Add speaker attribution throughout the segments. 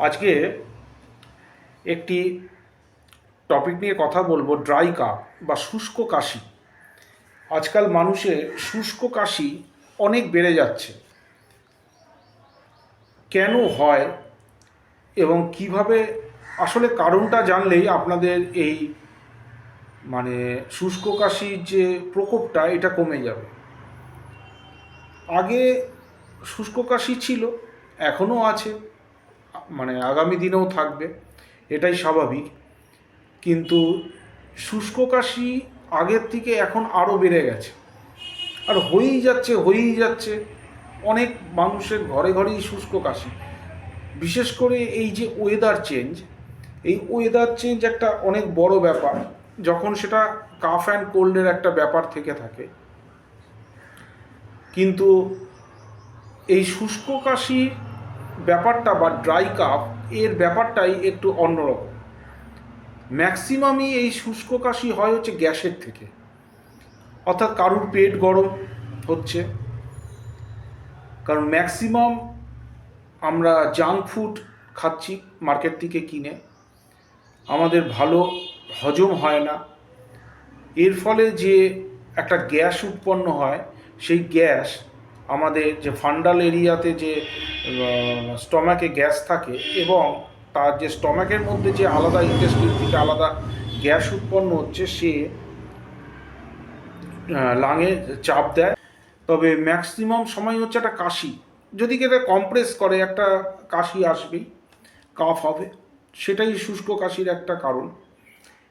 Speaker 1: আজকে একটি টপিক নিয়ে কথা বলব ড্রাই কাপ বা শুষ্ক কাশি। আজকাল মানুষের শুষ্ক কাশি অনেক বেড়ে যাচ্ছে। কেন হয় এবং কীভাবে, আসলে কারণটা জানলেই আপনাদের এই মানে শুষ্ক কাশির যে প্রকোপটা, এটা কমে যাবে। আগে শুষ্ক কাশি ছিল, এখনও আছে। মানে আগামী দিনেও থাকবে, এটাই স্বাভাবিক। কিন্তু শুষ্ক কাশি আগের থেকে এখন আরও বেড়ে গেছে। আর হয়েই যাচ্ছে হয়েই যাচ্ছে। অনেক মানুষের ঘরে ঘরেই শুষ্ক কাশি। বিশেষ করে এই যে ওয়েদার চেঞ্জ এই ওয়েদার চেঞ্জ একটা অনেক বড় ব্যাপার। যখন সেটা কাফ অ্যান্ড কোল্ডের একটা ব্যাপার থেকে থাকে। কিন্তু এই শুষ্ক কাশি ব্যাপারটা বা ড্রাই কাপ এর ব্যাপারটাই একটু অন্যরকম। ম্যাক্সিমামই এই শুষ্ক কাশি হয় হচ্ছে গ্যাসের থেকে। অর্থাৎ কারুর পেট গরম হচ্ছে। কারণ ম্যাক্সিমাম আমরা জাঙ্ক ফুড খাচ্ছি মার্কেট থেকে কিনে। আমাদের ভালো হজম হয় না। এর ফলে যে একটা গ্যাস উৎপন্ন হয়, সেই গ্যাস আমাদের যে ফান্ডাল এরিয়াতে যে স্টমাকে গ্যাস থাকে এবং তার যে স্টমাকের মধ্যে যে আলাদা ইন্ডাস্ট্রি থেকে আলাদা গ্যাস উৎপন্ন হচ্ছে, সে লাঙে চাপ দেয়। তবে ম্যাক্সিমাম সময় হচ্ছে একটা কাশি। যদি কেটে কম্প্রেস করে, একটা কাশি আসবেই কাফ হবে, সেটাই শুষ্ক কাশির একটা কারণ।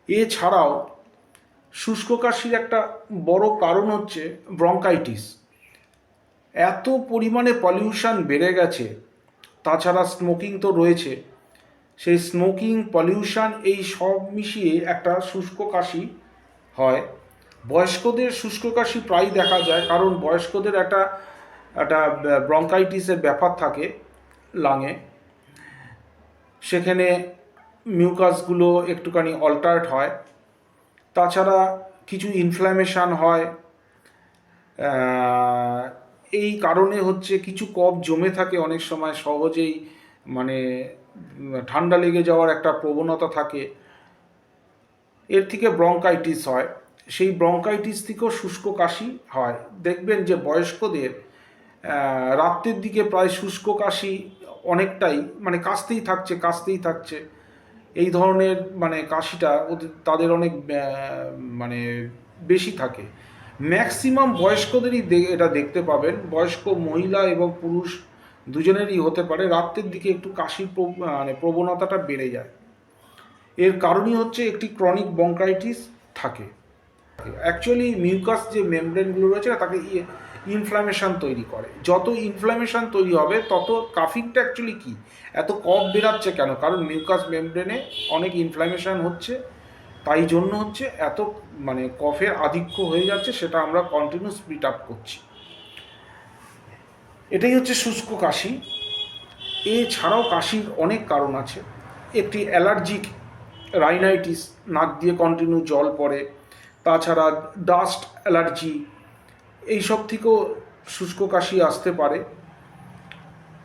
Speaker 1: এছাড়াও শুষ্ক কাশির একটা বড় কারণ হচ্ছে ব্রঙ্কাইটিস। এত পরিমাণে পলিউশন বেড়ে গেছে, তাছাড়া স্মোকিং তো রয়েছে। সেই স্মোকিং পলিউশন এই সব মিশিয়ে একটা শুষ্ক কাশি হয়। বয়স্কদের শুষ্ক কাশি প্রায় দেখা যায়, কারণ বয়স্কদের একটা একটা ব্রঙ্কাইটিসের ব্যাপার থাকে লাঙে। সেখানে মিউকাসগুলো একটুখানি অল্টার্ট হয়। তাছাড়া কিছু ইনফ্ল্যামেশান হয় এই কারণে হচ্ছে কিছু কফ জমে থাকে অনেক সময়, সহজেই মানে ঠান্ডা লেগে যাওয়ার একটা প্রবণতা থাকে। এর থেকে ব্রঙ্কাইটিস হয়। সেই ব্রঙ্কাইটিস থেকেও শুষ্ক কাশি হয়। দেখবেন যে বয়স্কদের রাত্রের দিকে প্রায় শুষ্ক কাশি অনেকটাই মানে কাশতেই থাকছে কাশতেই থাকছে। এই ধরনের মানে কাশিটা তাদের অনেক মানে বেশি থাকে। ম্যাক্সিমাম বয়স্কদেরই এটা দেখতে পাবেন। বয়স্ক মহিলা এবং পুরুষ দুজনেরই হতে পারে। রাত্রের দিকে একটু কাশির মানে প্রবণতাটা বেড়ে যায়। এর কারণই হচ্ছে একটি ক্রনিক বঙ্কাইটিস থাকে। অ্যাকচুয়ালি মিউকাস যে মেমব্রেনগুলো রয়েছে তাকে ইনফ্লামেশন তৈরি করে। যত ইনফ্লামেশন তৈরি হবে, তত কাফিংটা অ্যাকচুয়ালি কী? এত কফ বেরাচ্ছে কেন? কারণ মিউকাস মেমব্রেনে অনেক ইনফ্লামেশন হচ্ছে। তাই জন্য হচ্ছে এত মানে কফের আধিক্য হয়ে যাচ্ছে, সেটা আমরা কন্টিনিউ স্পিড আপ করছি। এটাই হচ্ছে শুষ্ক কাশি। এছাড়াও কাশির অনেক কারণ আছে। একটি অ্যালার্জিক রাইনাইটিস নাক দিয়ে কন্টিনিউ জল পড়ে, তাছাড়া ডাস্ট অ্যালার্জি এইসব থেকেও শুষ্ক কাশি আসতে পারে।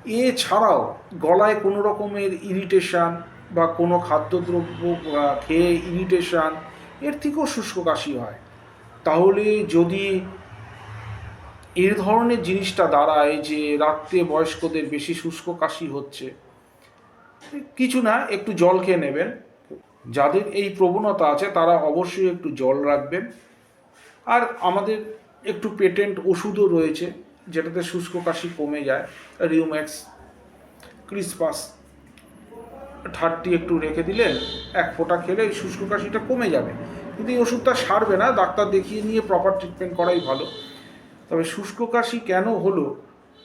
Speaker 1: এছাড়াও গলায় কোনো রকমের ইরিটেশান বা কোনো খাদ্যদ্রব্য খেয়ে ইরিটেশান এর থেকেও শুষ্ক কাশি হয়। তাহলে যদি এর ধরনের জিনিসটা দাঁড়ায় যে রাত্রে বয়স্কদের বেশি শুষ্ক কাশি হচ্ছে, কিছু না, একটু জল খেয়ে নেবেন। যাদের এই প্রবণতা আছে, তারা অবশ্যই একটু জল রাখবেন। আর আমাদের একটু পেটেন্ট ওষুধও রয়েছে, যেটাতে শুষ্ক কাশি কমে যায়। রিউম্যাক্স, ক্রিসপাস থার্টি একটু রেখে দিলেন এক ফোঁটা খেলে শুষ্ক কাশিটা কমে যাবে। কিন্তু এই ওষুধটা সারবে না, ডাক্তার দেখিয়ে নিয়ে প্রপার ট্রিটমেন্ট করাই ভালো। তবে শুষ্ক কাশি কেন হলো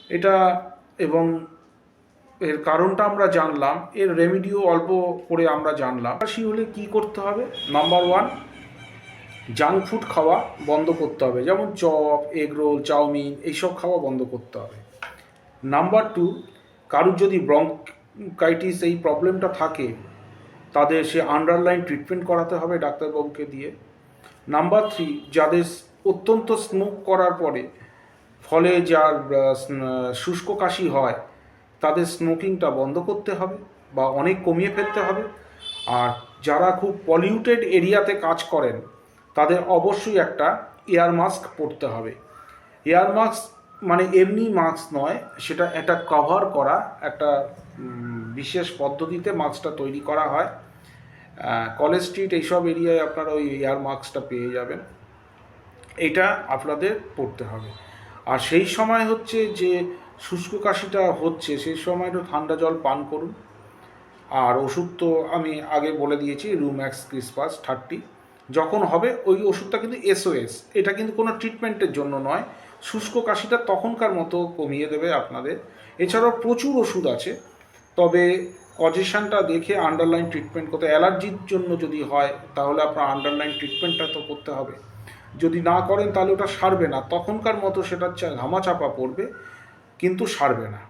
Speaker 1: এটা এবং এর কারণটা আমরা জানলাম, এর রেমিডিও অল্প করে আমরা জানলাম। কাশি হলে কি করতে হবে? নাম্বার ওয়ান জাঙ্ক ফুড খাওয়া বন্ধ করতে হবে। যেমন চপ এগরোল চাউমিন, এইসব খাওয়া বন্ধ করতে হবে। নাম্বার টু কারুর যদি ব্রঙ্কাইটিস এই প্রবলেমটা থাকে, তাদের সে আন্ডারলাইন ট্রিটমেন্ট করাতে হবে ডাক্তারবাবুকে দিয়ে। নাম্বার থ্রি যাদের অত্যন্ত স্মোক করার পরে, ফলে যার শুষ্ক কাশি হয়, তাদের স্মোকিংটা বন্ধ করতে হবে বা অনেক কমিয়ে ফেলতে হবে। আর যারা খুব পলিউটেড এরিয়াতে কাজ করেন, তাদের অবশ্যই একটা এয়ার মাস্ক পরতে হবে। এয়ার মাস্ক মানে এমনি মাস্ক নয়, সেটা একটা কভার করা, একটা বিশেষ পদ্ধতিতে মাস্কটা তৈরি করা হয়। কলেজ স্ট্রিট এইসব এরিয়ায় আপনারা ওই এয়ার মাস্কটা পেয়ে যাবেন। এটা আপনাদের পড়তে হবে। আর সেই সময় হচ্ছে যে শুষ্ক কাশিটা হচ্ছে, সেই সময় একটু ঠান্ডা জল পান করুন। আর ওষুধ তো আমি আগে বলে দিয়েছি রুম্যাক্স ক্রিসপাস থার্টি যখন হবে ওই ওষুধটা কিন্তু এসওএস এটা কিন্তু কোনো ট্রিটমেন্টের জন্য নয়। শুষ্ক কাশিটা তখনকার মতো কমিয়ে দেবে আপনাদের। এছাড়াও প্রচুর ওষুধ আছে, তবে কজেশনটা দেখে আন্ডারলাইন ট্রিটমেন্ট করতে অ্যালার্জির জন্য যদি হয়, তাহলে আপনার আন্ডারলাইন ট্রিটমেন্টটা তো করতে হবে। যদি না করেন তাহলে ওটা সারবে না। তখনকার মতো সেটা ঘামাচাপা পড়বে, কিন্তু সারবে না।